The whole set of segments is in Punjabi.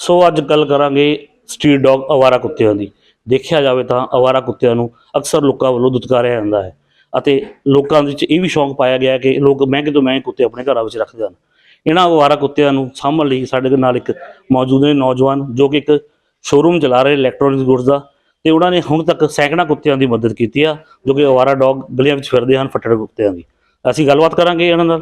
ਸੋ ਅੱਜ ਗੱਲ ਕਰਾਂਗੇ ਸਟਰੀਟ ਡੌਗ ਅਵਾਰਾ ਕੁੱਤਿਆਂ ਦੀ। ਦੇਖਿਆ ਜਾਵੇ ਤਾਂ ਅਵਾਰਾ ਕੁੱਤਿਆਂ ਨੂੰ ਅਕਸਰ ਲੋਕਾਂ ਵੱਲੋਂ ਦੁਤਕਾਰਿਆ ਜਾਂਦਾ ਹੈ ਅਤੇ ਲੋਕਾਂ ਵਿੱਚ ਇਹ ਵੀ ਸ਼ੌਂਕ ਪਾਇਆ ਗਿਆ ਹੈ ਕਿ ਲੋਕ ਮਹਿੰਗੇ ਤੋਂ ਮਹਿੰਗੇ ਕੁੱਤੇ ਆਪਣੇ ਘਰਾਂ ਵਿੱਚ ਰੱਖਦੇ ਹਨ ਇਹਨਾਂ ਅਵਾਰਾ ਕੁੱਤਿਆਂ ਨੂੰ ਸਾਂਭਣ ਲਈ ਸਾਡੇ ਨਾਲ ਇੱਕ ਮੌਜੂਦ ਨੇ ਨੌਜਵਾਨ ਜੋ ਕਿ ਇੱਕ ਸ਼ੋਰੂਮ ਚਲਾ ਰਹੇ ਇਲੈਕਟ੍ਰੋਨਿਕਸ ਗੁੱਡਸ ਦਾ ਤੇ ਉਹਨਾਂ ਨੇ ਹੁਣ ਤੱਕ ਸੈਂਕੜਾ ਕੁੱਤਿਆਂ ਦੀ ਮਦਦ ਕੀਤੀ ਆ ਜੋ ਕਿ ਅਵਾਰਾ ਡੌਗ ਗਲੀਆਂ ਵਿੱਚ ਫਿਰਦੇ ਹਨ ਫੱਟੜ ਕੁੱਤਿਆਂ ਦੀ। ਅਸੀਂ ਗੱਲਬਾਤ ਕਰਾਂਗੇ ਇਹਨਾਂ ਨਾਲ।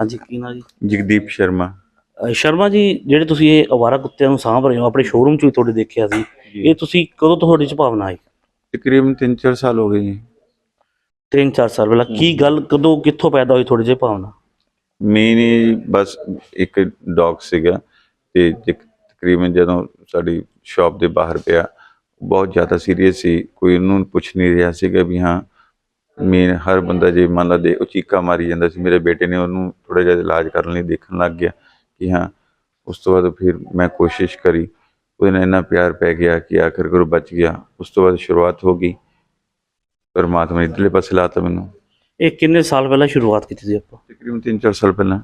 ਹਾਂਜੀ ਕੀ ਨਾ ਜੀ? ਜਗਦੀਪ ਸ਼ਰਮਾ। ਸ਼ਰਮਾ ਜੀ ਜਿਹੜੇ ਤੁਸੀਂ ਇਹ ਅਵਾਰਾ ਕੁੱਤਿਆਂ ਨੂੰ ਸਾਂਭ ਰਹੇ ਹੋ ਆਪਣੇ ਸ਼ੋਰੂਮ 'ਚ ਵੀ ਤੁਹਾਡੇ ਦੇਖਿਆ ਸੀ ਇਹ ਤੁਸੀਂ ਕਦੋਂ ਤੁਹਾਡੇ 'ਚ ਭਾਵਨਾ ਆਈ? ਤਕਰੀਬਨ 3-4 ਸਾਲ ਹੋ ਗਏ ਜੀ। ਤਿੰਨ ਚਾਰ ਸਾਲ ਪਹਿਲਾਂ ਕੀ ਗੱਲ ਕਦੋਂ ਕਿੱਥੋਂ ਪੈਦਾ ਹੋਈ ਤੁਹਾਡੇ 'ਚ ਭਾਵਨਾ? ਮੈਨੇ ਬਸ ਇੱਕ ਡੌਗ ਸੀਗਾ ਤੇ ਤਕਰੀਬਨ ਜਦੋਂ ਸਾਡੀ ਸ਼ਾਪ ਦੇ ਬਾਹਰ ਪਿਆ ਬਹੁਤ ਜ਼ਿਆਦਾ ਸੀਰੀਅਸ ਸੀ। ਕੋਈ ਉਹਨੂੰ ਪੁੱਛ ਨਹੀਂ ਰਿਹਾ ਸੀਗਾ ਵੀ ਹਾਂ ਮੈਂ ਹਰ ਬੰਦਾ ਜੇ ਮੰਨ ਲਾ ਦੇ ਉਹ ਚੀਕਾ ਮਾਰੀ ਜਾਂਦਾ ਸੀ ਮੇਰੇ ਬੇਟੇ ਨੇ ਉਹਨੂੰ ਥੋੜਾ ਜਿਹਾ ਇਲਾਜ ਕਰਨ ਲਈ ਦੇਖਣ ਲੱਗ ਗਿਆ। ਕਿ ਹਾਂ ਉਸ ਤੋਂ ਬਾਅਦ ਫਿਰ ਮੈਂ ਕੋਸ਼ਿਸ਼ ਕਰੀ। ਉਹਦੇ ਨਾਲ ਇੰਨਾ ਪਿਆਰ ਪੈ ਗਿਆ ਕਿ ਆਖਿਰ ਉਹ ਬਚ ਗਿਆ। ਉਸ ਤੋਂ ਬਾਅਦ ਸ਼ੁਰੂਆਤ ਹੋ ਗਈ। ਪਰਮਾਤਮਾ ਨੇ ਇਧਰਲੇ ਪਾਸੇ ਲਾਤਾ ਮੈਨੂੰ। ਇਹ ਕਿੰਨੇ ਸਾਲ ਪਹਿਲਾਂ ਸ਼ੁਰੂਆਤ ਕੀਤੀ ਸੀ ਆਪਾਂ? ਤਕਰੀਬਨ 3-4 ਸਾਲ ਪਹਿਲਾਂ।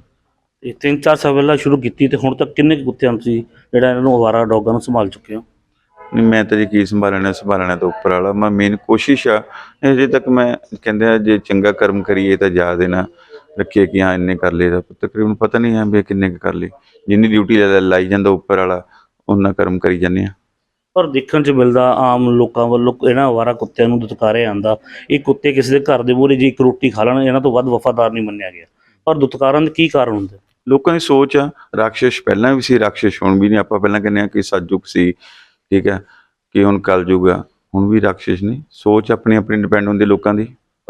ਇਹ ਤਿੰਨ ਚਾਰ ਸਾਲ ਪਹਿਲਾਂ ਸ਼ੁਰੂ ਕੀਤੀ ਤੇ ਹੁਣ ਤੱਕ ਕਿੰਨੇ ਕੁੱਤਿਆਂ ਨੂੰ ਤੁਸੀਂ ਜਿਹੜਾ ਇਹਨਾਂ ਨੂੰ ਅਵਾਰਾ ਡੌਗਾਂ ਨੂੰ ਸੰਭਾਲ ਚੁੱਕੇ ਹੋ? ਨਹੀਂ ਮੈਂ ਤਾਂ ਜੀ ਕੀ ਸੰਭਾਲਣਾ ਸੰਭਾਲਣਾ ਤਾਂ ਉੱਪਰ ਵਾਲਾ। ਮੈਂ ਮੇਨ ਕੋਸ਼ਿਸ਼ ਆ। ਅਜੇ ਤੱਕ ਮੈਂ ਕਹਿੰਦੇ ਆ ਜੇ ਚੰਗਾ ਕਰਮ ਕਰੀਏ ਤਾਂ ਜਾ ਦੇਣਾ। ਰੱਖੀਏ ਕਿ ਹਾਂ ਇੰਨੇ ਕਰ ਲਏ ਤਾਂ ਤਕਰੀਬਨ ਪਤਾ ਨਹੀਂ ਹੈ ਵੀ ਕਿੰਨੇ ਕੁ ਕਰ ਲਏ। ਜਿੰਨੀ ਡਿਊਟੀ ਲਾਈ ਜਾਂਦਾ ਉੱਪਰ ਵਾਲਾ ਉਹਨਾਂ ਕਰਮ ਕਰੀ ਜਾਂਦੇ ਆ ਪਰ ਦੇਖਣ 'ਚ ਮਿਲਦਾ ਆਮ ਲੋਕਾਂ ਵੱਲੋਂ ਇਹਨਾਂ ਅਵਾਰਾ ਕੁੱਤਿਆਂ ਨੂੰ ਦੁਤਕਾਰਿਆ ਜਾਂਦਾ ਇਹ ਕੁੱਤੇ ਕਿਸੇ ਦੇ ਘਰ ਦੇ ਮੂਹਰੇ ਜੀ ਇੱਕ ਰੋਟੀ ਖਾ ਲੈਣ ਇਹਨਾਂ ਤੋਂ ਵੱਧ ਵਫਾਦਾਰ ਨਹੀਂ ਮੰਨਿਆ ਗਿਆ। ਪਰ ਦੁਤਕਾਰਨ ਦੇ ਕੀ ਕਾਰਨ ਹੁੰਦੇ? ਲੋਕਾਂ ਦੀ ਸੋਚ ਆ ਰਾਖਸ਼ ਪਹਿਲਾਂ ਵੀ ਸੀ ਰਾਖਸ਼ ਹੁਣ ਵੀ ਨਹੀਂ। ਆਪਾਂ ਪਹਿਲਾਂ ਕਹਿੰਦੇ ਆ ਕਿ ਸਤਜੁਗ ਸੀ ਠੀਕ ਹੈ ਕਿ ਹੁਣ ਕਲਯੁਗ ਆ ਹੁਣ ਵੀ ਰਾਖਸ਼ ਨਹੀਂ ਸੋਚ ਆਪਣੀ ਆਪਣੀ ਡਿਪੈਂਡ ਹੁੰਦੀ ਲੋਕਾਂ ਦੀ।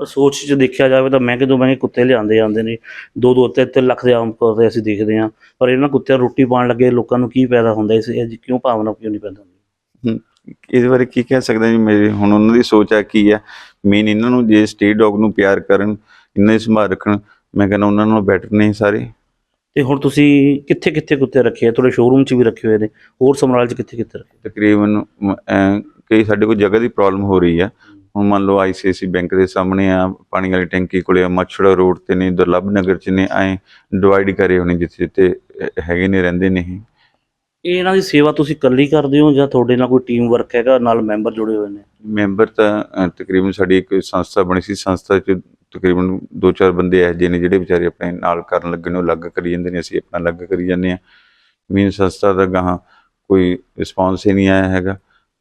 ਸੋਚ 'ਚ ਦੇਖਿਆ ਜਾਵੇ ਤਾਂ ਮਹਿੰਗੇ ਤੋਂ ਮਹਿੰਗੇ ਕੁੱਤੇ ਲਿਆਂਦੇ ਜਾਂਦੇ ਨੇ। ਦੋ ਦੋ ਤਿੰਨ ਤਿੰਨ ਲੱਖ ਦੇ ਆਮ ਤੌਰ ਤੇ ਅਸੀਂ ਦੇਖਦੇ ਹਾਂ। ਪਰ ਇਹਨਾਂ ਕੁੱਤਿਆਂ ਨੂੰ ਰੋਟੀ ਪਾਉਣ ਲੱਗੇ ਲੋਕਾਂ ਨੂੰ ਕੀ ਪੈਦਾ ਹੁੰਦਾ ਇਸ ਇਹ ਕਿਉਂ ਭਾਵਨਾ ਕਿਉਂ ਨਹੀਂ ਪੈਦਾ? ਹੁੰਦੀ ਇਹਦੇ ਬਾਰੇ ਕੀ ਕਹਿ ਸਕਦਾ ਜੀ? ਮੇਰੇ ਹੁਣ ਉਹਨਾਂ ਦੀ ਸੋਚ ਆ ਕੀ ਹੈ ਮੇਨ ਇਹਨਾਂ ਨੂੰ ਜੇ ਸਟੇਟ ਡੌਗ ਨੂੰ ਪਿਆਰ ਕਰਨ ਇਹਨਾਂ ਦੀ ਸੰਭਾਲ ਰੱਖਣ ਮੈਂ ਕਹਿੰਦਾ ਉਹਨਾਂ ਨੂੰ ਬੈਟਰ ਨੇ ਸਾਰੇ। ਤੇ ਹੁਣ ਤੁਸੀਂ ਕਿੱਥੇ ਕਿੱਥੇ ਕੁੱਤੇ ਰੱਖੇ ਆ? ਤੁਹਾਡੇ ਸ਼ੋਰੂਮ 'ਚ ਵੀ ਰੱਖੇ ਹੋਏ ਨੇ। ਹੋਰ ਸਮਰਾਲ 'ਚ ਕਿੱਥੇ ਕਿੱਥੇ ਰੱਖੇ? ਤਕਰੀਬਨ ਕਈ ਸਾਡੇ ਕੋਲ ਜਗ੍ਹਾ ਦੀ ਪ੍ਰੋਬਲਮ ਹੋ ਰਹੀ ਆ। ਹੁਣ ਮੰਨ ਲਓ ਆਈਸੀਆਈਸੀ ਬੈਂਕ ਦੇ ਸਾਹਮਣੇ ਆ ਪਾਣੀ ਵਾਲੀ ਟੈਂਕੀ ਕੋਲੇ ਆ ਮਛੜਾ ਰੋਡ ਤੇ ਨੇ ਦੁਰਲਭ ਨਗਰ ਚ ਨੇ ਐ ਡਿਵਾਈਡ ਕਰੇ ਹੋਣੇ ਜਿੱਥੇ ਜਿੱਥੇ ਹੈਗੇ ਨੇ ਰਹਿੰਦੇ ਨੇ ਇਹ। ਇਹ ਇਹਨਾਂ ਦੀ ਸੇਵਾ ਤੁਸੀਂ ਇਕੱਲੀ ਕਰਦੇ ਹੋ ਜਾਂ ਤੁਹਾਡੇ ਨਾਲ ਕੋਈ ਟੀਮ ਵਰਕ ਹੈਗਾ ਨਾਲ ਮੈਂਬਰ ਜੁੜੇ ਹੋਏ ਨੇ? ਮੈਂਬਰ ਤਾਂ ਤਕਰੀਬਨ ਸਾਡੀ ਇੱਕ ਸੰਸਥਾ ਬਣੀ ਸੀ ਸੰਸਥਾ ਚ ਤਕਰੀਬਨ ਦੋ ਚਾਰ ਬੰਦੇ ਇਹੋ ਜਿਹੇ ਨੇ ਜਿਹੜੇ ਵਿਚਾਰੇ ਆਪਣੇ ਨਾਲ ਕਰਨ ਲੱਗੇ ਨੇ ਉਹ ਅਲੱਗ ਕਰੀ ਜਾਂਦੇ ਨੇ ਅਸੀਂ ਆਪਣਾ ਅਲੱਗ ਕਰੀ ਜਾਂਦੇ ਆ ਮੇਨ ਸੰਸਥਾ ਦਾ ਗਾਹਾਂ ਕੋਈ ਰਿਸਪੌਂਸ ਹੀ ਨਹੀਂ ਆਇਆ ਹੈਗਾ।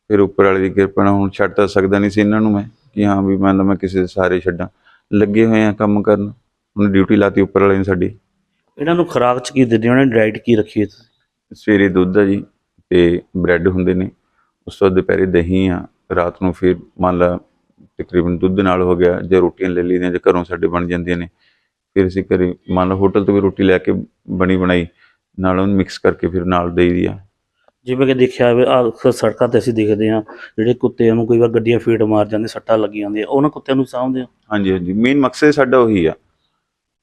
ਫਿਰ ਉੱਪਰ ਵਾਲੇ ਦੀ ਕਿਰਪਾ ਨਾਲ ਹੁਣ ਛੱਡ ਤਾਂ ਸਕਦਾ ਨਹੀਂ ਸੀ ਇਹਨਾਂ ਨੂੰ ਮੈਂ ਕਿ ਹਾਂ ਵੀ ਮੰਨ ਲਓ ਮੈਂ ਕਿਸੇ ਦੇ ਸਹਾਰੇ ਛੱਡਾਂ। ਲੱਗੇ ਹੋਏ ਆ ਕੰਮ ਕਰਨ ਹੁਣ ਡਿਊਟੀ ਲਾਤੀ ਉੱਪਰ ਵਾਲੇ ਨੇ ਸਾਡੀ। ਇਹਨਾਂ ਨੂੰ ਖੁਰਾਕ 'ਚ ਕੀ ਦਿੰਦੇ ਉਹਨਾਂ ਡਾਈਟ ਕੀ ਰੱਖੀ ਹੈ ਤੁਸੀਂ? ਸਵੇਰੇ ਦੁੱਧ ਆ ਜੀ ਤੇ ਬ੍ਰੈਡ ਹੁੰਦੇ ਨੇ ਉਸ ਤੋਂ ਬਾਅਦ ਦੁਪਹਿਰੇ ਦਹੀਂ ਆ ਰਾਤ ਨੂੰ ਫਿਰ ਮੰਨ ਲਾ ਤਕਰੀਬਨ ਦੁੱਧ ਨਾਲ ਹੋ ਗਿਆ ਜਾਂ ਰੋਟੀਆਂ ਲੈ ਲਈਆਂ ਜਾਂ ਘਰੋਂ ਸਾਡੇ ਬਣ ਜਾਂਦੀਆਂ ਨੇ। ਫਿਰ ਅਸੀਂ ਘਰੇ ਮੰਨ ਲਾ ਹੋਟਲ ਤੋਂ ਵੀ ਰੋਟੀ ਲੈ ਕੇ ਬਣੀ ਬਣਾਈ ਨਾਲ ਉਹਨੂੰ ਮਿਕਸ ਕਰਕੇ ਫਿਰ ਨਾਲ ਦੇਈ ਦੀ ਆ। ਜਿਵੇਂ ਕਿ ਦੇਖਿਆ ਹੋਵੇ ਅਕਸਰ ਸੜਕਾਂ ਤੇ ਅਸੀਂ ਦੇਖਦੇ ਹਾਂ ਜਿਹੜੇ ਕੁੱਤਿਆਂ ਨੂੰ ਕਈ ਵਾਰ ਗੱਡੀਆਂ ਫੀਟ ਮਾਰ ਜਾਂਦੇ ਸੱਟਾਂ ਲੱਗੀ ਜਾਂਦੀਆਂ ਉਹਨਾਂ ਕੁੱਤਿਆਂ ਨੂੰ ਸਾਂਭਦੇ ਹੋ। ਹਾਂਜੀ ਹਾਂਜੀ। ਮੇਨ ਮਕਸਦ ਸਾਡਾ ਉਹੀ ਆ।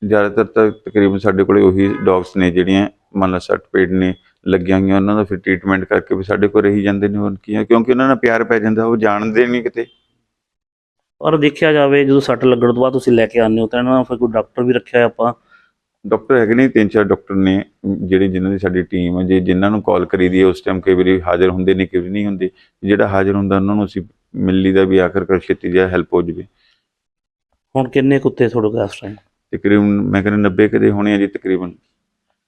ਜ਼ਿਆਦਾਤਰ ਤਾਂ ਤਕਰੀਬਨ ਸਾਡੇ ਕੋਲੇ ਉਹੀ ਡੌਗਸ ਨੇ ਜਿਹੜੀਆਂ ਮੰਨ ਲਾ ਸੱਟ ਪੇਟ ਨੇ ਲੱਗੀਆਂ ਹੋਈਆਂ ਉਹਨਾਂ ਦਾ ਫਿਰ ਟ੍ਰੀਟਮੈਂਟ ਕਰਕੇ ਵੀ ਸਾਡੇ ਕੋਲ ਰਹੀ ਜਾਂਦੇ ਨੇ ਹੋਰ ਕੀ ਆ ਕਿਉਂਕਿ ਉਹਨਾਂ ਨਾਲ ਪਿਆਰ ਪੈ ਜਾਂਦਾ ਉਹ ਜਾਣਦੇ ਨਹੀਂ ਕਿਤੇ। ਔਰ ਦੇਖਿਆ ਜਾਵੇ ਜਦੋਂ ਸੱਟ ਲੱਗਣ ਤੋਂ ਬਾਅਦ ਤੁਸੀਂ ਲੈ ਕੇ ਆਉਂਦੇ ਹੋ ਤਾਂ ਇਹਨਾਂ ਨਾਲ ਫਿਰ ਕੋਈ ਡਾਕਟਰ ਵੀ ਰੱਖਿਆ ਆਪਾਂ ਡਾਕਟਰ ਹੈਗੇ ਨੇ ਤਿੰਨ ਚਾਰ ਡਾਕਟਰ ਨੇ ਜਿਹੜੇ ਜਿਨ੍ਹਾਂ ਦੀ ਸਾਡੀ ਟੀਮ ਹੈ ਜੇ ਜਿਨ੍ਹਾਂ ਨੂੰ ਕਾਲ ਕਰੀਦੀ ਹੈ ਉਸ ਟਾਈਮ ਕਈ ਵਾਰੀ ਹਾਜ਼ਰ ਹੁੰਦੇ ਨੇ ਕਈ ਵਾਰੀ ਨਹੀਂ ਹੁੰਦੇ। ਜਿਹੜਾ ਹਾਜ਼ਰ ਹੁੰਦਾ ਉਹਨਾਂ ਨੂੰ ਅਸੀਂ ਮਿਲ ਲਈਦਾ ਵੀ ਆਖਰਕਾਰ ਛੇਤੀ ਜਿਹਾ ਹੈਲਪ ਹੋ ਜਾਵੇ। ਹੁਣ ਕਿੰਨੇ ਕੁੱਤੇ ਤੁਹਾਡੇ ਕੋਲ ਇਸ ਟਾਈਮ ਤਕਰੀਬਨ ਮੈਂ ਕਹਿੰਦਾ 90 ਕਦੇ ਹੋਣੇ ਆ ਜੀ ਤਕਰੀਬਨ।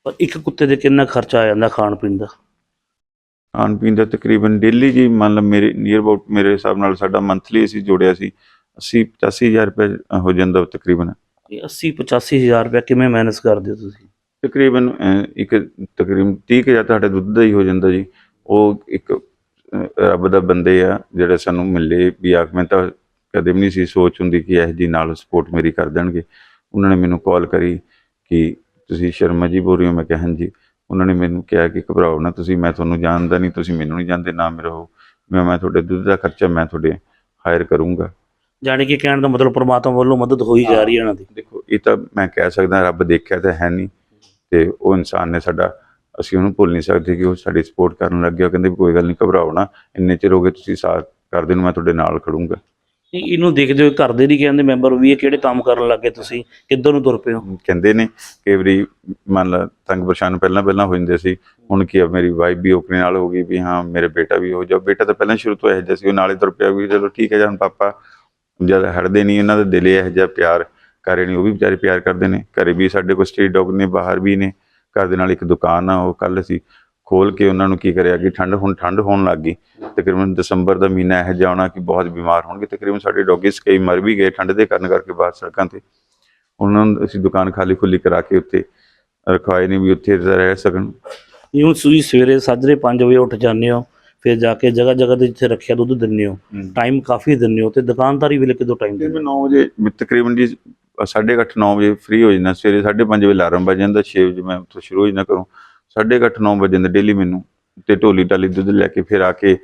ਪਰ ਇੱਕ ਕੁੱਤੇ ਦੇ ਕਿੰਨਾ ਖਰਚਾ ਆ ਜਾਂਦਾ ਖਾਣ ਪੀਣ ਦਾ? ਖਾਣ ਪੀਣ ਦਾ ਤਕਰੀਬਨ ਡੇਲੀ ਜੀ ਮੰਨ ਲਓ ਮੇਰੇ ਨੀਅਰ ਅਬਾਊਟ ਮੇਰੇ ਹਿਸਾਬ ਨਾਲ ਸਾਡਾ ਮੰਥਲੀ ਅਸੀਂ ਜੋੜਿਆ ਸੀ 80 85000 ਰੁਪਏ ਹੋ ਜਾਂਦਾ ਤਕਰੀਬਨ। ਇਹ 80 85 ਹਜ਼ਾਰ ਰੁਪਏ ਕਿਵੇਂ ਮੈਨੇਜ ਕਰਦੇ ਹੋ ਤੁਸੀਂ? ਤਕਰੀਬਨ ਅਹ, ਇੱਕ ਤਕਰੀਬਨ 30 ਕੁ ਹਜ਼ਾਰ ਤੁਹਾਡਾ ਦੁੱਧ ਦਾ ਹੀ ਹੋ ਜਾਂਦਾ ਜੀ। ਉਹ ਇੱਕ ਅਹ, ਰੱਬ ਦਾ ਬੰਦੇ ਆ ਜਿਹੜੇ ਸਾਨੂੰ ਮਿਲੇ ਵੀ ਆਖ ਮੈਂ ਤਾਂ ਕਦੇ ਵੀ ਨਹੀਂ ਸੀ ਸੋਚ ਹੁੰਦੀ ਕਿ ਇਹ ਜੀ ਨਾਲ ਸਪੋਰਟ ਮੇਰੀ ਕਰ ਦੇਣਗੇ। ਉਹਨਾਂ ਨੇ ਮੈਨੂੰ ਕਾਲ ਕਰੀ ਕਿ ਤੁਸੀਂ ਸ਼ਰਮਾ ਜੀ ਬੋਲ ਰਹੇ ਹੋ? ਮੈਂ ਕਿਹਾ ਹਾਂਜੀ। ਉਹਨਾਂ ਨੇ ਮੈਨੂੰ ਕਿਹਾ ਕਿ ਘਬਰਾਓ ਨਾ ਤੁਸੀਂ ਮੈਂ ਤੁਹਾਨੂੰ ਜਾਣਦਾ ਨਹੀਂ ਤੁਸੀਂ ਮੈਨੂੰ ਨਹੀਂ ਜਾਣਦੇ ਨਾ ਮੇਰਾ ਉਹ। ਮੈਂ ਮੈਂ ਤੁਹਾਡੇ ਦੁੱਧ ਦਾ ਖਰਚਾ ਮੈਂ ਤੁਹਾਡੇ ਹਾਇਰ ਕਰੂੰਗਾ। ਜਾਣੀ ਕਿ ਕਹਿਣ ਦਾ ਮਤਲਬ ਪ੍ਰਮਾਤਮਾ ਵੱਲੋਂ ਮਦਦ ਹੋਈ ਜਾ ਰਹੀ ਹੈ ਇਹਨਾਂ ਦੀ। ਦੇਖੋ ਇਹ ਤਾਂ ਮੈਂ ਕਹਿ ਸਕਦਾ ਰੱਬ ਦੇਖਿਆ ਤਾਂ ਹੈ ਨਹੀਂ ਤੇ ਉਹ ਇਨਸਾਨ ਨੇ ਸਾਡਾ ਅਸੀਂ ਉਹਨੂੰ ਭੁੱਲ ਨਹੀਂ ਸਕਦੇ ਕਿ ਉਹ ਸਾਡੀ ਸਪੋਰਟ ਕਰਨ ਲੱਗ ਗਿਆ। ਕਹਿੰਦੇ ਕੋਈ ਗੱਲ ਨਹੀਂ ਘਬਰਾਓ ਨਾ ਇੰਨੇ ਚਿਰ ਹੋ ਗਏ ਤੁਸੀਂ ਸਾਥ ਕਰਦੇ ਨੂੰ ਮੈਂ ਤੁਹਾਡੇ ਨਾਲ ਖੜੂੰਗਾ। ਇਹ- ਇਹਨੂੰ ਦੇਖਦੇ ਹੋਏ ਘਰ ਦੇ ਨਹੀਂ ਕਹਿੰਦੇ ਮੈਂਬਰ ਵੀ ਇਹ ਕਿਹੜੇ ਕੰਮ ਕਰਨ ਲੱਗੇ ਤੁਸੀਂ? ਕਿੱਧਰ ਨੂੰ ਤੁਰ ਪਏ ਹੋ? ਕਹਿੰਦੇ ਨੇ ਕਈ ਵਾਰੀ ਮੰਨ ਲਾ ਤੰਗ ਪਰੇਸ਼ਾਨ ਪਹਿਲਾਂ ਪਹਿਲਾਂ ਹੋ ਜਾਂਦੇ ਸੀ। ਹੁਣ ਕੀ ਆ ਮੇਰੀ ਵਾਈਫ ਵੀ ਓਕਨੇ ਨਾਲ ਹੋ ਗਈ ਵੀ ਹਾਂ ਮੇਰੇ ਬੇਟਾ ਵੀ ਹੋ ਜਾ ਬੇਟਾ ਤਾਂ ਪਹਿਲਾਂ ਸ਼ੁਰੂ ਤੋਂ ਇਹੋ ਜਿਹਾ ਸੀ ਉਹ ਨਾਲੇ ਤੁਰ ਪਿਆ ਵੀ ਚਲੋ ਠੀਕ ਹੈ ਜਾਨ ਪਾਪਾ ਜ਼ਿਆਦਾ ਹੜਦੇ ਨਹੀਂ ਇਹਨਾਂ ਦਾ ਦਿਲ ਹੀ ਜਿਹਾ ਪਿਆਰ ਕਰੇ ਨਹੀਂ ਉਹ ਵੀ ਵਿਚਾਰੇ ਪਿਆਰ ਕਰਦੇ ਨੇ। ਘਰੇ ਵੀ ਸਾਡੇ ਕੋਲ ਸਟਰੀਟ ਡੌਗ ਨੇ, ਬਾਹਰ ਵੀ ਨੇ, ਘਰ ਦੇ ਨਾਲ ਇੱਕ ਦੁਕਾਨ ਆ, ਉਹ ਕੱਲ ਅਸੀਂ ਖੋਲ ਕੇ ਉਹਨਾਂ ਨੂੰ ਕੀ ਕਰਿਆ ਕਿ ਠੰਡ, ਹੁਣ ਠੰਡ ਹੋਣ ਲੱਗ ਗਈ। ਤਕਰੀਬਨ ਦਸੰਬਰ ਦਾ ਮਹੀਨਾ ਇਹੋ ਜਿਹਾ ਆਉਣਾ ਕਿ ਬਹੁਤ ਬਿਮਾਰ ਹੋਣਗੇ। ਤਕਰੀਬਨ ਸਾਡੇ ਡੌਗਿਸ ਕਈ ਮਰ ਵੀ ਗਏ ਠੰਡ ਦੇ ਕਾਰਨ ਕਰਕੇ ਬਾਹਰ ਸੜਕਾਂ ਤੇ। ਉਹਨਾਂ ਨੂੰ ਅਸੀਂ ਦੁਕਾਨ ਖਾਲੀ ਖੁੱਲੀ ਕਰਾ ਕੇ ਉੱਤੇ ਰਖਵਾਏ ਨੇ ਵੀ ਉੱਥੇ ਰਹਿ ਸਕਣ। ਇਉਂ ਤੁਸੀਂ ਸਵੇਰੇ ਸਾਜਰੇ 5 ਵਜੇ ਉੱਠ ਜਾਂਦੇ ਹੋ। ਫਿਰ ਜਾ ਕੇ ਜਗ੍ਹਾ ਜਗ੍ਹਾ ਤੇ ਜਿੱਥੇ ਰੱਖਿਆ ਦੁੱਧ ਦਿੰਦੇ ਹੋ। ਟਾਈਮ ਕਾਫੀ ਦਿੰਦੇ ਹੋ ਤੇ ਦੁਕਾਨਦਾਰੀ ਵੇਲੇ ਕਿਦੋਂ ਟਾਈਮ ਦਿੰਦੇ ਮੈਂ 9 ਵਜੇ ਤਕਰੀਬਨ ਜੀ 8:30 9 ਵਜੇ ਫ੍ਰੀ ਹੋ ਜਾਂਦਾ। ਸਵੇਰੇ 5:30 ਵਜੇ ਅਲਾਰਮ ਵੱਜ ਜਾਂਦਾ 6 ਵਜੇ ਮੈਂ ਉੱਥੋਂ ਸ਼ੁਰੂ ਹੋ ਜਾਂਦਾ ਕਰੂੰ 8:30 9 ਵਜੇ ਜਾਂਦਾ ਡੇਲੀ ਮੈਨੂੰ। ਤੇ ਢੋਲੀ ਟਾਲੀ ਦੁੱਧ ਲੈ ਕੇ ਫਿਰ ਆ ਕੇ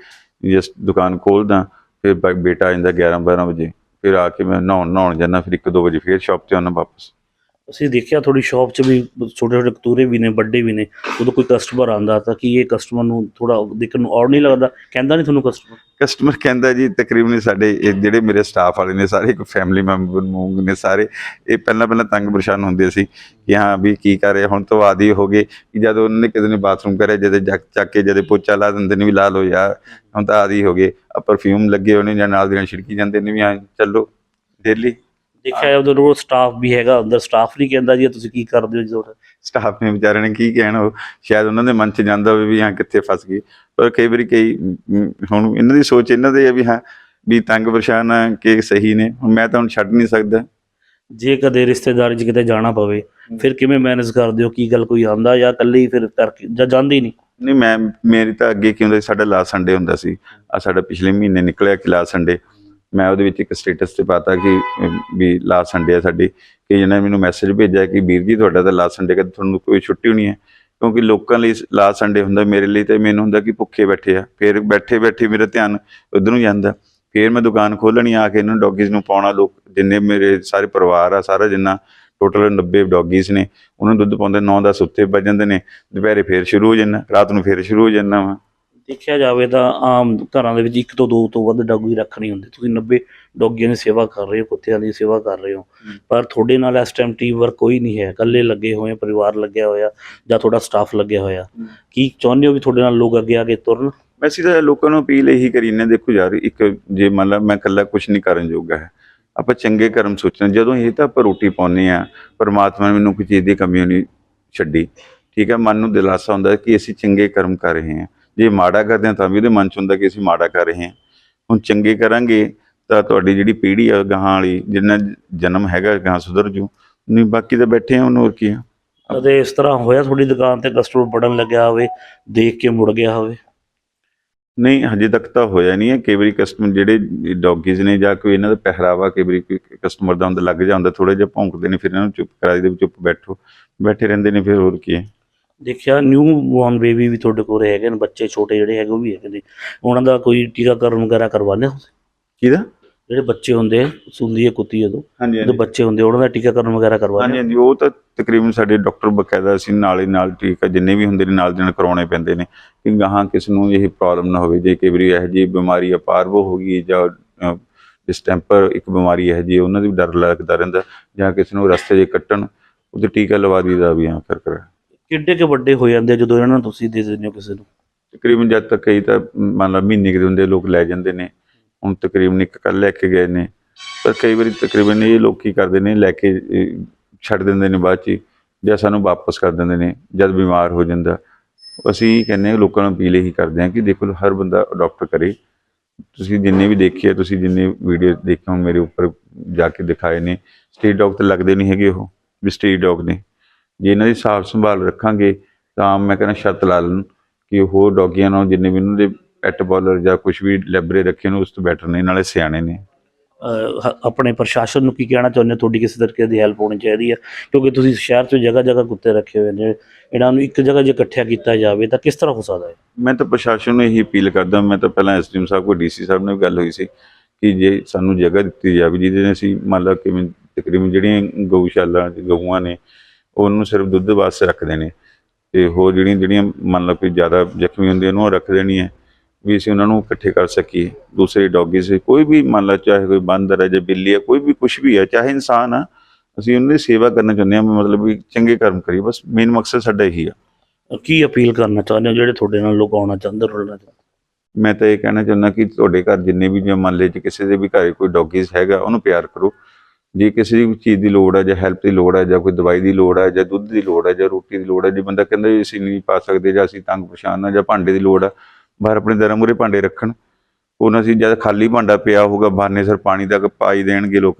ਜਸ ਦੁਕਾਨ ਖੋਲਦਾ ਫਿਰ ਬੇਟਾ ਆ ਜਾਂਦਾ 11 12 ਵਜੇ। ਫਿਰ ਆ ਕੇ ਮੈਂ ਨਹਾਉਣ ਨਹਾਉਣ ਜਾਂਦਾ ਫਿਰ 1 2 ਵਜੇ ਫਿਰ ਸ਼ਾਪ ਤੇ ਆਉਣਾ ਵਾਪਸ। ਅਸੀਂ ਦੇਖਿਆ ਤੁਹਾਡੀ ਸ਼ਾਪ 'ਚ ਵੀ ਛੋਟੇ ਛੋਟੇ ਕਤੂਰੇ ਵੀ ਨੇ, ਵੱਡੇ ਵੀ ਨੇ। ਉਦੋਂ ਕੋਈ ਕਸਟਮਰ ਆਂਦਾ ਤਾਂ ਕਿ ਇਹ ਕਸਟਮਰ ਨੂੰ ਥੋੜਾ ਦੇਖਣ ਨੂੰ ਔਰ ਨਹੀਂ ਲੱਗਦਾ? ਕਹਿੰਦਾ ਨਹੀਂ ਤੁਹਾਨੂੰ ਕਸਟਮਰ ਕਸਟਮਰ ਕਹਿੰਦਾ ਜੀ, ਤਕਰੀਬਨ ਸਾਡੇ ਇਹ ਜਿਹੜੇ ਮੇਰੇ ਸਟਾਫ ਵਾਲੇ ਨੇ ਸਾਰੇ, ਇੱਕ ਫੈਮਿਲੀ ਮੈਂਬਰ ਮੂੰਗ ਨੇ ਸਾਰੇ, ਇਹ ਪਹਿਲਾਂ ਪਹਿਲਾਂ ਤੰਗ ਪਰੇਸ਼ਾਨ ਹੁੰਦੇ ਸੀ ਕਿ ਹਾਂ ਵੀ ਕੀ ਕਰ ਰਹੇ, ਹੁਣ ਤੋਂ ਆਦੀ ਹੋ ਗਏ ਕਿ ਜਦ ਉਹਨਾਂ ਨੇ ਕਿਸੇ ਨੇ ਬਾਥਰੂਮ ਕਰਿਆ, ਜਦ ਜੱਕ ਚੱਕ ਕੇ ਜਦ ਪੋਚਾ ਲਾ ਦਿੰਦੇ ਨੇ ਵੀ ਲਾ ਲਓ ਯਾਰ, ਹੁਣ ਤਾਂ ਆਦੀ ਹੋ ਗਏ। ਆ ਪਰਫਿਊਮ ਲੱਗੇ ਹੋਣੇ ਜਾਂ ਨਾਲ ਦੀਆਂ ਛਿੜਕੀ ਜਾਂਦੇ ਨੇ ਵੀ ਹਾਂ, ਚੱਲੋ ਡੇਲੀ ਦੇਖਿਆ ਉਦੋਂ ਰੋਜ਼ ਸਟਾਫ ਵੀ ਹੈਗਾ ਅੰਦਰ ਸਟਾਫ ਨਹੀਂ ਕਹਿੰਦਾ ਜੀ ਤੁਸੀਂ ਕੀ ਕਰਦੇ ਹੋ ਜਦੋਂ ਸਟਾਫ ਨੇ ਵਿਚਾਰਿਆਂ ਨੇ ਕੀ ਕਹਿਣਾ ਉਹ ਸ਼ਾਇਦ ਉਹਨਾਂ ਦੇ ਮਨ 'ਚ ਜਾਂਦਾ ਹੋਵੇ ਵੀ ਹਾਂ ਕਿੱਥੇ ਫਸ ਗਏ ਪਰ ਕਈ ਵਾਰੀ ਕਈ ਹੁਣ ਇਹਨਾਂ ਦੀ ਸੋਚ ਇਹਨਾਂ ਦੇ ਆ ਵੀ ਹਾਂ ਵੀ ਤੰਗ ਪਰੇਸ਼ਾਨ ਆ ਕਿ ਸਹੀ ਨੇ। ਹੁਣ ਮੈਂ ਤਾਂ ਹੁਣ ਛੱਡ ਨਹੀਂ ਸਕਦਾ। ਜੇ ਕਦੇ ਰਿਸ਼ਤੇਦਾਰੀ 'ਚ ਕਿਤੇ ਜਾਣਾ ਪਵੇ ਫਿਰ ਕਿਵੇਂ ਮੈਨੇਜ ਕਰਦੇ ਹੋ? ਕੀ ਗੱਲ ਕੋਈ ਆਂਦਾ ਜਾਂ ਇਕੱਲੇ ਹੀ ਫਿਰ ਕਰਕੇ ਜਾਂ ਜਾਂਦੇ ਨਹੀਂ? ਨਹੀਂ ਮੈਂ ਮੇਰੀ ਤਾਂ ਅੱਗੇ ਕੀ ਹੁੰਦਾ ਸਾਡਾ ਲਾਸਟ ਸੰਡੇ ਹੁੰਦਾ ਸੀ। ਆ ਸਾਡਾ ਪਿਛਲੇ ਮਹੀਨੇ ਨਿਕਲਿਆ ਕਿ ਲਾਸਟ ਸੰਡੇ ਮੈਂ ਉਹਦੇ ਵਿੱਚ ਇੱਕ ਸਟੇਟਸ ਤੇ ਪਾਤਾ ਕਿ ਵੀ ਲਾਸਟ ਸੰਡੇ ਆ ਸਾਡੀ, ਕਿ ਜਿਹਨਾਂ ਨੇ ਮੈਨੂੰ ਮੈਸੇਜ ਭੇਜਿਆ ਕਿ ਵੀਰ ਜੀ ਤੁਹਾਡਾ ਤਾਂ ਲਾਸਟ ਸੰਡੇ ਕਦੇ ਤੁਹਾਨੂੰ ਕੋਈ ਛੁੱਟੀ ਹੋਣੀ ਹੈ, ਕਿਉਂਕਿ ਲੋਕਾਂ ਲਈ ਲਾਸਟ ਸੰਡੇ ਹੁੰਦਾ ਮੇਰੇ ਲਈ ਤੇ ਮੈਨੂੰ ਹੁੰਦਾ ਕਿ ਭੁੱਖੇ ਬੈਠੇ ਆ, ਫਿਰ ਬੈਠੇ ਬੈਠੇ ਮੇਰਾ ਧਿਆਨ ਉਧਰ ਨੂੰ ਜਾਂਦਾ, ਫਿਰ ਮੈਂ ਦੁਕਾਨ ਖੋਲਣੀ ਆ ਕੇ ਇਹਨਾਂ ਡੌਗੀਜ਼ ਨੂੰ ਪਾਉਣਾ, ਲੋਕ ਜਿੰਨੇ ਮੇਰੇ ਸਾਰੇ ਪਰਿਵਾਰ ਆ, ਸਾਰਾ ਜਿੰਨਾ ਟੋਟਲ 90 ਡੌਗੀਜ਼ ਨੇ, ਉਹਨਾਂ ਨੂੰ ਦੁੱਧ ਪਾਉਂਦੇ 9-10 ਉੱਤੇ ਵੱਜ ਜਾਂਦੇ ਨੇ, ਦੁਪਹਿਰੇ ਫੇਰ ਸ਼ੁਰੂ ਹੋ ਜਾਂਦਾ, ਰਾਤ ਨੂੰ ਫੇਰ ਸ਼ੁਰੂ ਹੋ ਜਾਂਦਾ ਵਾ। ਦੇਖਿਆ ਜਾਵੇ ਤਾਂ ਆਮ ਘਰਾਂ ਦੇ ਵਿੱਚ ਇੱਕ ਤੋਂ ਦੋ ਤੋਂ ਵੱਧ ਡੌਗੀ ਰੱਖਣੀ ਹੁੰਦੀ। ਤੁਸੀਂ 90 ਡੌਗੀਆਂ ਦੀ ਸੇਵਾ ਕਰ ਰਹੇ ਹੋ ਕੁੱਤਿਆਂ ਦੀ ਸੇਵਾ ਕਰ ਰਹੇ ਹੋ। ਪਰ ਤੁਹਾਡੇ ਨਾਲ ਇਸ ਟਾਈਮ ਟੀਮ ਵਰਕ ਕੋਈ ਨਹੀਂ ਹੈ। ਇਕੱਲੇ ਲੱਗੇ ਹੋਏ ਪਰਿਵਾਰ ਲੱਗਿਆ ਹੋਇਆ ਜਾਂ ਤੁਹਾਡਾ ਸਟਾਫ ਲੱਗਿਆ ਹੋਇਆ। ਕੀ ਚਾਹੁੰਦੇ ਹੋ ਵੀ ਤੁਹਾਡੇ ਨਾਲ ਲੋਕ ਅੱਗੇ ਆ ਕੇ ਤੁਰਨ? ਅਸੀਂ ਤਾਂ ਲੋਕਾਂ ਨੂੰ ਅਪੀਲ ਇਹੀ ਕਰੀ ਨੇ ਦੇਖੋ ਯਾਰ ਇੱਕ ਜੇ ਮੰਨ ਲਾ ਮੈਂ ਇਕੱਲਾ ਕੁਝ ਨਹੀਂ ਕਰਨ ਜੋਗਾ ਹੈ ਆਪਾਂ ਚੰਗੇ ਕਰਮ ਸੋਚਣਾ ਜਦੋਂ ਇਹ ਤਾਂ ਆਪਾਂ ਰੋਟੀ ਪਾਉਂਦੇ ਆ ਪਰਮਾਤਮਾ ਨੇ ਮੈਨੂੰ ਕੋਈ ਚੀਜ਼ ਦੀ ਕਮੀ ਨਹੀਂ ਛੱਡੀ। ਠੀਕ ਹੈ ਮਨ ਨੂੰ ਦਿਲਾਸਾ ਹੁੰਦਾ ਕਿ ਅਸੀਂ ਚੰਗੇ ਕਰਮ ਕਰ ਰਹੇ ਹਾਂ। ਜੇ ਮਾੜਾ ਕਰਦੇ ਹਾਂ ਤਾਂ ਵੀ ਉਹਦੇ ਮਨ ਚ ਹੁੰਦਾ ਕਿ ਅਸੀਂ ਮਾੜਾ ਕਰ ਰਹੇ ਹਾਂ। ਹੁਣ ਚੰਗੇ ਕਰਾਂਗੇ ਤਾਂ ਤੁਹਾਡੀ ਜਿਹੜੀ ਪੀੜ੍ਹੀ ਆ ਗਾਹਾਂ ਵਾਲੀ ਜਿੰਨਾ ਜਨਮ ਹੈਗਾ ਗਾਹਾਂ ਸੁਧਰ ਜੂ। ਨਹੀਂ ਬਾਕੀ ਤਾਂ ਬੈਠੇ ਆ ਉਹਨੂੰ ਹੋਰ ਕੀ ਆ। ਕਦੇ ਇਸ ਤਰ੍ਹਾਂ ਹੋਇਆ ਤੁਹਾਡੀ ਦੁਕਾਨ ਤੇ ਕਸਟਮਰ ਪੜਨ ਲੱਗਿਆ ਹੋਵੇ ਦੇਖ ਕੇ ਮੁੜ ਗਿਆ ਹੋਵੇ? ਨਹੀਂ ਹਜੇ ਤੱਕ ਤਾਂ ਹੋਇਆ ਨਹੀਂ ਹੈ। ਕਈ ਵਾਰੀ ਕਸਟਮਰ ਜਿਹੜੇ ਡੌਗੀਜ਼ ਨੇ ਜਾਂ ਕੋਈ ਇਹਨਾਂ ਦਾ ਪਹਿਰਾਵਾ ਕਈ ਵਾਰੀ ਕਸਟਮਰ ਦਾ ਹੁੰਦਾ ਲੱਗ ਜਾਂਦਾ ਥੋੜਾ ਜਿਹਾ ਭੌਂਕਦੇ ਨੇ ਫਿਰ ਇਹਨਾਂ ਨੂੰ ਚੁੱਪ ਕਰਾ ਦਿੰਦੇ ਵੀ ਚੁੱਪ ਬੈਠੋ। ਬੈਠੇ ਰਹਿੰਦੇ ਨੇ ਫਿਰ ਹੋਰ ਕੀ ਹੈ। ਦੇਖਿਆ ਨਿਊ ਬੌਰਨ ਬੇਬੀ ਵੀ ਤੁਹਾਡੇ ਕੋਲ ਹੈਗੇ ਨੇ ਬੱਚੇ ਛੋਟੇ ਜਿਹੜੇ ਹੈਗੇ ਉਹ ਵੀ ਹੈਗੇ ਨੇ। ਉਹਨਾਂ ਦਾ ਕੋਈ ਟੀਕਾਕਰਨ ਵਗੈਰਾ ਕਰਵਾਉਂਦੇ ਹੋ ਕਿਹਦਾ? ਜਿਹੜੇ ਬੱਚੇ ਹੁੰਦੇ ਆ, ਸੁੰਦੀ ਹੈ ਕੁੱਤੀ ਜਦੋਂ ਹਾਂਜੀ ਜਦੋਂ ਬੱਚੇ ਹੁੰਦੇ ਆ, ਉਹਨਾਂ ਦਾ ਟੀਕਾਕਰਨ ਵਗੈਰਾ ਹਾਂਜੀ ਕਰਵਾਉਂਦੇ ਹੋ? ਹਾਂਜੀ ਉਹ ਤਾਂ ਤਕਰੀਬਨ ਸਾਡੇ ਡਾਕਟਰ ਬਕਾਇਦਾ ਅਸੀਂ ਨਾਲ ਹੀ ਨਾਲ ਟੀਕਾ ਜਿੰਨੇ ਵੀ ਹੁੰਦੇ ਨੇ ਨਾਲ ਦੇ ਨਾਲ ਕਰਾਉਣੇ ਪੈਂਦੇ ਨੇ। ਕਿ ਗਾਹਾਂ ਕਿਸ ਨੂੰ ਇਹ ਪ੍ਰੋਬਲਮ ਨਾ ਹੋਵੇ ਜੇ ਕਈ ਵਾਰੀ ਇਹੋ ਜਿਹੀ ਬਿਮਾਰੀ ਅਪਾਰਵ ਹੋ ਗਈ ਜਾਂ ਡਿਸਟੈਂਪਰ ਇੱਕ ਬਿਮਾਰੀ ਹੈ ਜੀ ਉਹਨਾਂ ਦੀ ਵੀ ਡਰ ਲੱਗਦਾ ਰਹਿੰਦਾ ਜਾਂ ਕਿਸੇ ਨੂੰ ਰਸਤੇ 'ਚ ਕੱਟਣ ਉਹਦੇ ਟੀਕਾ ਲਵਾ ਦੀਦਾ ਵੀ ਹਾਂ ਕਰ ਕਰ ਕਿੱਡੇ ਕੁ ਵੱਡੇ ਹੋ ਜਾਂਦੇ ਆ ਜਦੋਂ ਇਹਨਾਂ ਨੂੰ ਤੁਸੀਂ ਦੇ ਦਿੰਦੇ ਹੋ ਕਿਸੇ ਨੂੰ? ਤਕਰੀਬਨ ਜਦ ਤੱਕ ਕਈ ਤਾਂ ਮੰਨ ਲਾ ਮਹੀਨੇ ਕੁ ਦੇ ਹੁੰਦੇ ਲੋਕ ਲੈ ਜਾਂਦੇ ਨੇ ਹੁਣ ਤਕਰੀਬਨ ਇੱਕ ਕੱਲ ਲੈ ਕੇ ਗਏ ਨੇ। ਪਰ ਕਈ ਵਾਰੀ ਤਕਰੀਬਨ ਇਹ ਲੋਕ ਕੀ ਕਰਦੇ ਨੇ ਲੈ ਕੇ ਛੱਡ ਦਿੰਦੇ ਨੇ ਬਾਅਦ ਚ ਹੀ, ਜਾਂ ਸਾਨੂੰ ਵਾਪਸ ਕਰ ਦਿੰਦੇ ਨੇ ਜਦ ਬਿਮਾਰ ਹੋ ਜਾਂਦਾ। ਅਸੀਂ ਕਹਿੰਦੇ ਹਾਂ ਲੋਕਾਂ ਨੂੰ ਅਪੀਲ ਇਹੀ ਕਰਦੇ ਹਾਂ ਕਿ ਦੇਖੋ ਹਰ ਬੰਦਾ ਅਡਾਪਟ ਕਰੇ। ਤੁਸੀਂ ਜਿੰਨੇ ਵੀ ਦੇਖੇ ਤੁਸੀਂ ਜਿੰਨੇ ਵੀਡੀਓ ਦੇਖੇ ਹੁਣ ਮੇਰੇ ਉੱਪਰ ਜਾ ਕੇ ਦਿਖਾਏ ਨੇ। ਸਟਰੀਟ ਡੌਗ ਤੇ ਲੱਗਦੇ ਨਹੀਂ ਹੈਗੇ ਉਹ ਵੀ ਸਟਰੀਟ ਡੌਗ ਨੇ। ਜੇ ਇਹਨਾਂ ਦੀ ਸਾਫ਼ ਸੰਭਾਲ ਰੱਖਾਂਗੇ ਤਾਂ ਮੈਂ ਕਹਿੰਦਾ ਸ਼ਰਤ ਲਾ ਲੈਣ ਕਿ ਹੋਰ ਡੌਗੀਆਂ ਨਾਲ ਜਿੰਨੇ ਵੀ ਉਹਨਾਂ ਦੇ ਪੈਟ ਬੋਲਰ ਜਾਂ ਕੁਝ ਵੀ ਲੈਬਰੇ ਰੱਖੇ ਨੇ ਉਸ ਤੋਂ ਬੈਟਰ ਨੇ ਨਾਲੇ ਸਿਆਣੇ ਨੇ। ਆਪਣੇ ਪ੍ਰਸ਼ਾਸਨ ਨੂੰ ਕੀ ਕਹਿਣਾ ਚਾਹੁੰਦੇ ਤੁਹਾਡੀ ਕਿਸੇ ਤਰੀਕੇ ਦੀ ਹੈਲਪ ਹੋਣੀ ਚਾਹੀਦੀ ਹੈ? ਕਿਉਂਕਿ ਤੁਸੀਂ ਸ਼ਹਿਰ 'ਚ ਜਗ੍ਹਾ ਜਗ੍ਹਾ ਕੁੱਤੇ ਰੱਖੇ ਹੋਏ ਨੇ ਇਹਨਾਂ ਨੂੰ ਇੱਕ ਜਗ੍ਹਾ ਜੇ ਇਕੱਠਿਆ ਕੀਤਾ ਜਾਵੇ ਤਾਂ ਕਿਸ ਤਰ੍ਹਾਂ ਹੋ ਸਕਦਾ ਹੈ? ਮੈਂ ਤਾਂ ਪ੍ਰਸ਼ਾਸਨ ਨੂੰ ਇਹੀ ਅਪੀਲ ਕਰਦਾ ਮੈਂ ਤਾਂ ਪਹਿਲਾਂ ਐਸਡੀਐਮ ਸਾਹਿਬ ਕੋਲ ਡੀਸੀ ਸਾਹਿਬ ਨਾਲ ਵੀ ਗੱਲ ਹੋਈ ਸੀ ਕਿ ਜੇ ਸਾਨੂੰ ਜਗ੍ਹਾ ਦਿੱਤੀ ਜਾਵੇ ਜਿਹਦੇ ਨਾਲ ਅਸੀਂ ਮੰਨ ਲਓ ਕਿ ਤਕਰੀਬਨ ਜਿਹੜੀਆਂ ਗਊਸ਼ਾਲਾ ਗਊਆਂ ਨੇ ਉਹਨੂੰ ਸਿਰਫ ਦੁੱਧ ਵਾਸਤੇ ਰੱਖਦੇ ਨੇ ਤੇ ਹੋਰ ਜਿਹੜੀਆਂ ਜਿਹੜੀਆਂ ਮੰਨ ਲਓ ਕੋਈ ਜ਼ਿਆਦਾ ਜ਼ਖਮੀ ਹੁੰਦੀਆਂ ਉਹਨੂੰ ਉਹ ਰੱਖ ਦੇਣੀ ਹੈ। ਵੀ ਅਸੀਂ ਉਹਨਾਂ ਨੂੰ ਇਕੱਠੇ ਕਰ ਸਕੀਏ। ਦੂਸਰੇ ਡੌਗੀਜ਼ ਕੋਈ ਵੀ ਮੰਨ ਲਾ ਚਾਹੇ ਕੋਈ ਬਾਂਦਰ ਹੈ ਜਾਂ ਬਿੱਲੀ ਹੈ ਕੋਈ ਵੀ ਕੁਝ ਵੀ ਹੈ ਚਾਹੇ ਇਨਸਾਨ ਆ ਅਸੀਂ ਉਹਨਾਂ ਦੀ ਸੇਵਾ ਕਰਨਾ ਚਾਹੁੰਦੇ ਹਾਂ ਮਤਲਬ ਵੀ ਚੰਗੇ ਕਰਮ ਕਰੀਏ। ਬਸ ਮੇਨ ਮਕਸਦ ਸਾਡਾ ਇਹੀ ਆ। ਕੀ ਅਪੀਲ ਕਰਨਾ ਚਾਹੁੰਦੇ ਹੋ? ਜਿਹੜੇ ਤੁਹਾਡੇ ਨਾਲ ਲੋਕ ਆਉਣਾ ਚਾਹੁੰਦੇ ਰੁਲਣਾ ਚਾਹੁੰਦੇ? ਮੈਂ ਤਾਂ ਇਹ ਕਹਿਣਾ ਚਾਹੁੰਦਾ ਕਿ ਤੁਹਾਡੇ ਘਰ ਜਿੰਨੇ ਵੀ ਜੇ ਮੰਨ ਲਏ ਜੇ ਕਿਸੇ ਦੇ ਵੀ ਘਰੇ ਕੋਈ ਡੌਗੀਜ਼ ਹੈਗਾ ਉਹਨੂੰ ਪਿਆਰ ਕਰੋ। ਜੇ ਕਿਸੇ ਵੀ ਚੀਜ਼ ਦੀ ਲੋੜ ਹੈ ਜਾਂ ਹੈਲਪ ਦੀ ਲੋੜ ਹੈ ਜਾਂ ਕੋਈ ਦਵਾਈ ਦੀ ਲੋੜ ਹੈ ਜਾਂ ਦੁੱਧ ਦੀ ਲੋੜ ਹੈ ਜਾਂ ਰੋਟੀ ਦੀ ਲੋੜ ਹੈ ਜੇ ਬੰਦਾ ਕਹਿੰਦਾ ਅਸੀਂ ਨਹੀਂ ਪਾ ਸਕਦੇ ਜਾਂ ਅਸੀਂ ਤੰਗ ਪਰੇਸ਼ਾਨ ਆ ਜਾਂ ਭਾਂਡੇ ਦੀ ਲੋੜ ਹੈ ਬਾਹਰ ਆਪਣੇ ਦਰਾਂ ਮੂਹਰੇ ਭਾਂਡੇ ਰੱਖਣ ਉਹਨਾਂ ਸੀ ਜਦ ਖਾਲੀ ਭਾਂਡਾ ਪਿਆ ਹੋਊਗਾ ਬਾਨੇ ਸਰ ਪਾਣੀ ਤੱਕ ਪਾਈ ਦੇਣਗੇ ਲੋਕ।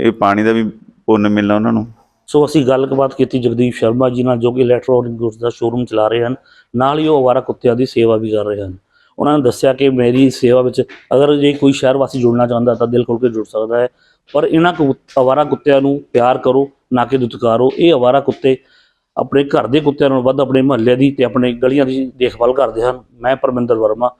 ਇਹ ਪਾਣੀ ਦਾ ਵੀ ਪੁੰਨ ਮਿਲਣਾ ਉਹਨਾਂ ਨੂੰ। ਸੋ ਅਸੀਂ ਗੱਲਬਾਤ ਕੀਤੀ ਜਗਦੀਪ ਸ਼ਰਮਾ ਜੀ ਨਾਲ ਜੋ ਕਿ ਇਲੈਕਟ੍ਰੋਨਿਕ ਗੁੱਡਸ ਦਾ ਸ਼ੋਰੂਮ ਚਲਾ ਰਹੇ ਹਨ, ਨਾਲ ਹੀ ਉਹ ਅਵਾਰਾ ਕੁੱਤਿਆਂ ਦੀ ਸੇਵਾ ਵੀ ਕਰ ਰਹੇ ਹਨ। ਉਹਨਾਂ ਨੇ ਦੱਸਿਆ ਕਿ ਮੇਰੀ ਸੇਵਾ ਵਿੱਚ ਅਗਰ ਜੇ ਕੋਈ ਸ਼ਹਿਰ ਵਾਸੀ ਜੁੜਨਾ ਚਾਹੁੰਦਾ ਤਾਂ ਦਿਲ ਖੋਲ੍ਹ ਕੇ ਜੁੜ ਸਕਦਾ ਹੈ। ਪਰ ਇਹਨਾਂ ਕੁ ਅਵਾਰਾ ਕੁੱਤਿਆਂ ਨੂੰ ਪਿਆਰ ਕਰੋ, ਨਾ ਕਿ ਦੁਤਕਾਰੋ। ਇਹ ਅਵਾਰਾ ਕੁੱਤੇ ਆਪਣੇ ਘਰ ਦੇ ਕੁੱਤਿਆਂ ਨਾਲੋਂ ਵੱਧ ਆਪਣੇ ਮੁਹੱਲੇ ਦੀ ਤੇ ਆਪਣੇ ਗਲੀਆਂ ਦੀ ਦੇਖਭਾਲ ਕਰਦੇ ਹਨ। ਮੈਂ ਪਰਮਿੰਦਰ ਵਰਮਾ।